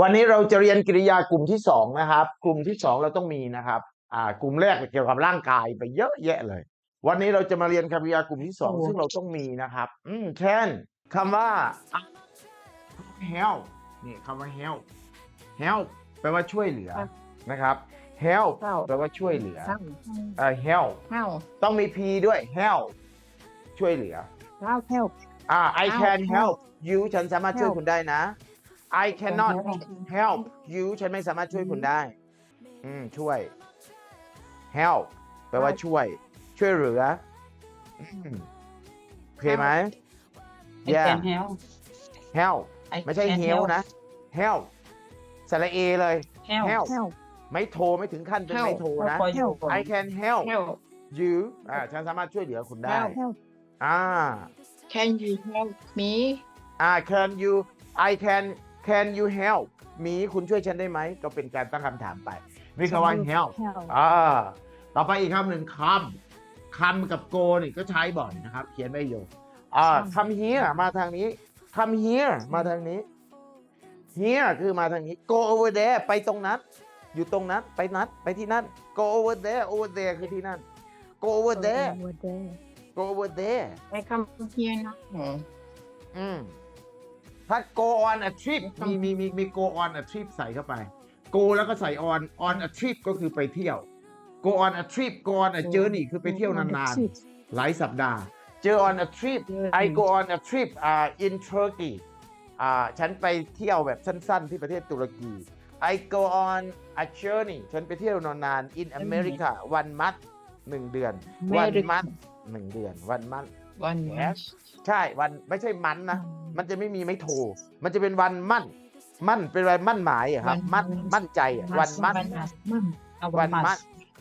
วันนี้เราจะเรียนกริยากลุ่มที่สองนะครับ กลุ่มที่สองเราต้องมีนะครับ อ่ากลุ่มแรกเกี่ยวกับร่างกายไปเยอะแยะเลย วันนี้เราจะมาเรียนกริยากลุ่มที่สองโอ้ซึ่งเราต้องมีนะครับ อืมเช่นคำว่า help นี่คำว่า help help แปลว่าช่วยเหลือนะครับ help เข้าแปลว่าช่วยเหลือเข้าเอ่อ help เข้าต้องมี p ด้วย help ช่วยเหลือเข้าเข้าอ่า I เอา can help help you ฉันสามารถช่วย help คุณได้นะ I cannot help help you ฉันไม่สามารถช่วยคุณได้ อืม ช่วย help แปลว่า help ช่วย ช่วยเหลืออืมโอเคไหม I yeah can help help I ไม่ใช่ can help นะ help สระเอเลย help help help ไม่โทรไม่ถึงขั้นเป็น help ไม่โทรนะ for you I can help help you อ่าฉันสามารถช่วยเหลือคุณได้ help help อ่า can you help me อ่า can you I can can you help me คุณช่วยฉันได้ไหม ก็เป็นการตั้งคำถามไป นี่คือว่า help help อ่าต่อไปอีกคำหนึ่ง come come กับ go นี่ก็ใช้บ่อยนะครับ เขียนไม่โยอ่า come here มาทางนี้ come here มาทางนี้ here คือมาทางนี้ go over there ไปตรงนั้น อยู่ตรงนั้น ไปนัดไปที่นั่น go over there over there คือที่นั่น go over there over there go over there I come here now อืม ถ้า go on a trip ครับมีมีมีมี go on a trip ใส่เข้าไป go แล้วก็ใส่ on on a trip ก็คือไปเที่ยว go on a trip go on a journey คือไปเที่ยวนานๆ หลายสัปดาห์ เจอ on a trip I go on a trip อ่า in Turkey อ่าฉันไปเที่ยวแบบสั้นๆ ที่ประเทศตุรกี I go on a journey ฉันไปเที่ยวนานๆ in America one month หนึ่งเดือน one America month หนึ่งเดือน one month one Yes month ใช่วันไม่ใช่มันนะมันจะไม่มีไม่โทรมันจะเป็นวันมั่น มั่นเป็นวันมั่นหมายอะครับ มั่นวันมั่นใจอะวันมั่นวันมั่นเอาวัวันนมั่มั่นน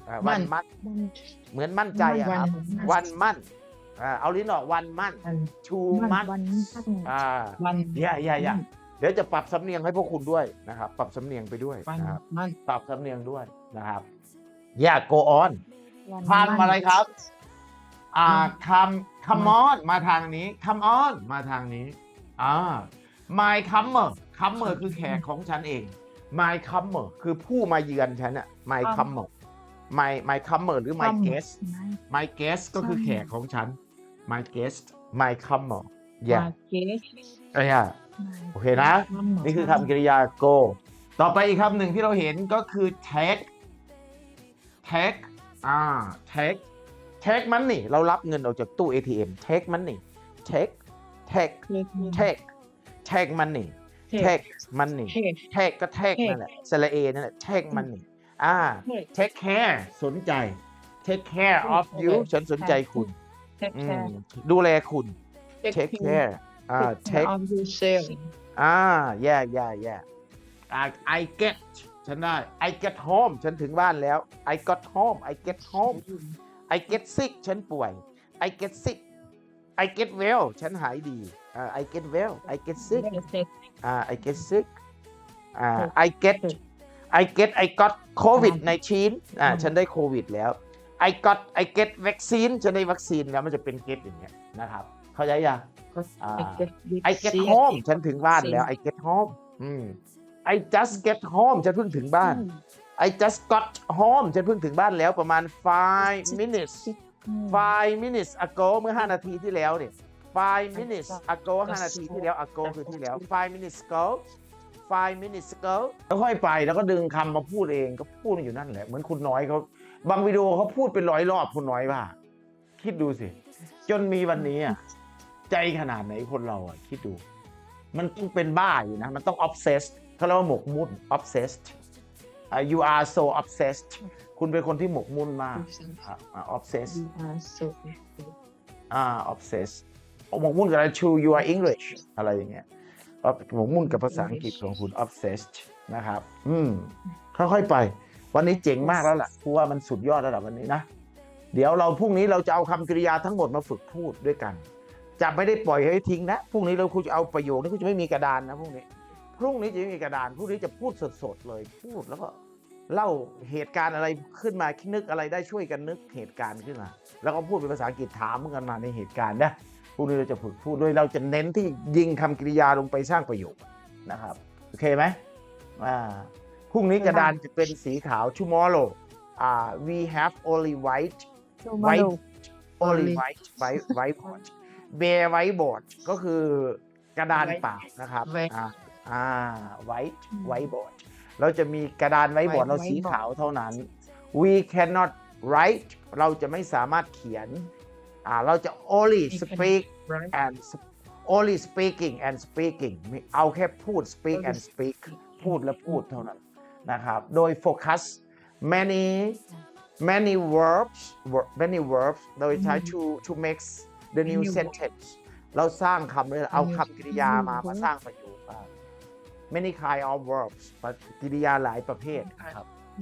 อ่าวันมั่นเหมือนมั่นใจอะครับ วันมั่นอ่าเอาลิ้นออกวันมั่นชูมั่นวันอ่าวันอย่าอย่าอย่าเดี๋ยวจะปรับสำเนียงให้พวกคุณด้วยนะครับ ปรับสำเนียงไปด้วยวันนะครับมั่นปรับสำเนียงด้วยนะครับ อย่า go on คำอะไรครับ อ่าคำ come on มาทางนี้ come on มาทางนี้อ่า my comer comer คือแขกของฉันเอง my comer คือผู้มาเยือนฉันอะ my comer my my comer หรือ my guest my guest ก็คือแขกของฉัน my guest my comer อย่ามาเก๊กเอ้ยอะโอเคนะ นี่คือคำกริยา go ต่อไปอีกคำหนึ่งที่เราเห็นก็คือ take take อ่า take take money เรารับเงินออกจากตู้ ATM take money take take เทค take take money เทค take money เทค take ก็ take Take นั่นแหละสระเอนั่นแหละ take money อ่า Take take care สนใจ take care of you ฉันสนใจคุณเทคอืแคมร์ดูแลคุณ take care อ่า take of yourself อ่า yeah yeah yeah อ่า I get ฉันได้ I get home ฉันถึงบ้านแล้ว I got home I get home I get sick ฉันป่วย I get sick I get well ฉันหายดีอ่า I get well I get sick อ่า I get sick อ่า I get I get I got COVID 19อ่าฉันได้โควิดแล้ว I got I get vaccine ฉันได้วัคซีนแล้วมันจะเป็น get อย่างเงี้ยนะครับ เข้าใจยังอ่า I get home ฉันถึงบ้านแล้ว I get home อืม I just get home ฉันเพิ่งถึงบ้าน I just got home ฉันเพิ่งถึงบ้านแล้วประมาณ five minutes five minutes ago เมื่อ 5 นาทีที่แล้วเนี่ย five minutes ago 5 นาทีที่แล้ว ago คือที่แล้ว five minutes ago five minutes ago แล้วค่อยไปแล้วก็ดึงคำมาพูดเองก็พูดอยู่นั่นแหละ เหมือนคุณน้อยเขาบางวิดีโอเขาพูดเป็นร้อยรอบคุณน้อยว่า คิดดูสิ จนมีวันนี้อะใจขนาดไหนคนเราอะคิดดู มันต้องเป็นบ้าอยู่นะ มันต้อง obsessed เขาเรียกว่าหมกมุ่น obsessed อ่า you are so obsessed คุณเป็นคนที่หมกมุ่นมากอ่าอ่า obsessed อ่า obsessed หมกมุ่นกับอะไร true you are English อะไรอย่างเงี้ยหมกมุ่นกับภาษาอังกฤษของคุณ obsessed นะครับ อืม ค่อยๆไป วันนี้เจ๋งมากแล้วล่ะเพราะว่ามันสุดยอดระดับวันนี้นะ เดี๋ยวเราพรุ่งนี้เราจะเอาคำกริยาทั้งหมดมาฝึกพูดด้วยกัน จะไม่ได้ปล่อยให้ทิ้งนะ พรุ่งนี้เราคุณจะเอาประโยคนี้คุณจะไม่มีกระดานนะพรุ่งนี้ พรุ่งนี้จะไม่มีกระดานพรุ่งนี้จะพูดสดๆเลย พูดแล้วก็เล่าเหตุการณ์อะไรขึ้นมาคิดนึกอะไรได้ช่วยกันนึกเหตุการณ์ขึ้นมา แล้วก็พูดเป็นภาษาอังกฤษถามกันมาในเหตุการณ์นะพรุ่งนี้เราจะฝึกพูดโดยเราจะเน้นที่ยิงคำกริยาลงไปสร้างประโยคนะครับโอเคไหมอ่าพรุ่งนี้กระดานจะเป็นสีขาว tomorrow อ่า we have only white โชว์มาดู only Only white white whiteboard bare whiteboard ก็คือกระดานเปล่านะครับ White อ่า อ่า white อืม whiteboard เราจะมีกระดานไว้บอร์ด White เราสี whiteboard ขาวเท่านั้น we cannot write เราจะไม่สามารถเขียนอ่าเราจะ only We cannot speak right and sp- only speaking and speaking มีเอาแค่พูด speak Only and speak speak พูดและพูดเท่านั้นนะครับ โดย focus many many verbs ver- many verbs โดยใช้อืม to to make the new Many verbs sentence เราสร้างคำเลยเอา Many คำกริยามา verbs มาสร้างประโยคอ่า many kind of verbs ปฏิกิริยาหลายประเภทครับ